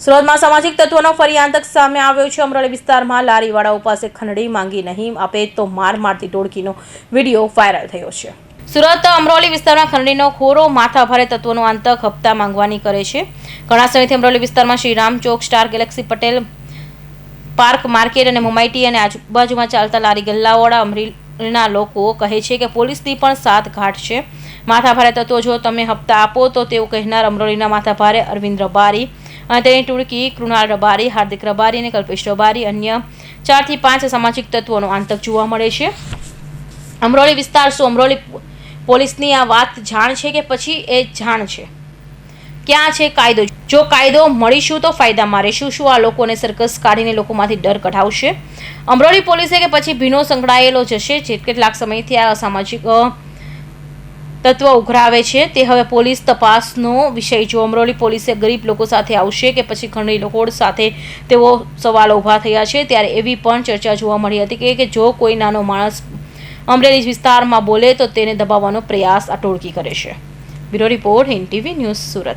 સુરતમાં સામાજિક તત્વોનો ફરી આતંક સામે આવ્યો છે. અમરોલી વિસ્તારમાં લારીવાળાઓ પાસે ખંડણી માંગી નહીં આપે તો માર મારતી ટોળકીનો વીડિયો વાયરલ થયો છે. સુરત અમરોલી વિસ્તારમાં ખંડણીનો ખોરો માથાભારે તત્વોનો આતંક હપ્તા માંગવાની કરે છે. ઘણા સમયથી અમરોલી વિસ્તારમાં શ્રીરામ ચોક, star galaxy, Patel park market અને મુંબઈટી અને આજુબાજુમાં ચાલતા લારી ગલ્લાવાળા અમરેલીના લોકો કહે છે કે પોલીસની પણ સાત ઘાટ છે. માથાભારે તત્વો જો તમે હપ્તા આપો તો તેવું કહેનાર અમરોલીના માથાભારે અરવિંદ રબારી તેની ટુળકી કૃણાલ રબારી, હાર્દિક રબારી અને કલ્પેશ રબારી અન્ય ચારથી પાંચ સામાજિક તત્વોનો આંતક જોવા મળે છે. અમરોલી વિસ્તાર શું? અમરોલી પોલીસની આ વાત જાણ છે કે પછી એ જાણ છે? ક્યાં છે કાયદો? જો કાયદો મળીશું તો ફાયદામાં રહીશું શું આ લોકોને સર્કસ કાઢીને લોકોમાંથી ડર કઢાવશે? અમરોલી પોલીસે કે પછી ભીનો સંકળાયેલો જશે? જે કેટલાક સમયથી આ અસામાજિક તત્વ ઉઘરાવે છે. તે હવે પોલીસ તપાસનો વિષય જો અમરોલી પોલીસે ગરીબ લોકો સાથે આવશે કે પછી ઘણી લોકોડ સાથે તેઓ સવાલો ઊભા થયા છે. ત્યારે એવી પણ ચર્ચા જોવા મળી હતી કે- જો કોઈ નાનો માણસ અમરેલી વિસ્તારમાં બોલે તો તેને દબાવવાનો પ્રયાસ આ ટોળકી કરે છે. Bureau report, Hind TV news Surat.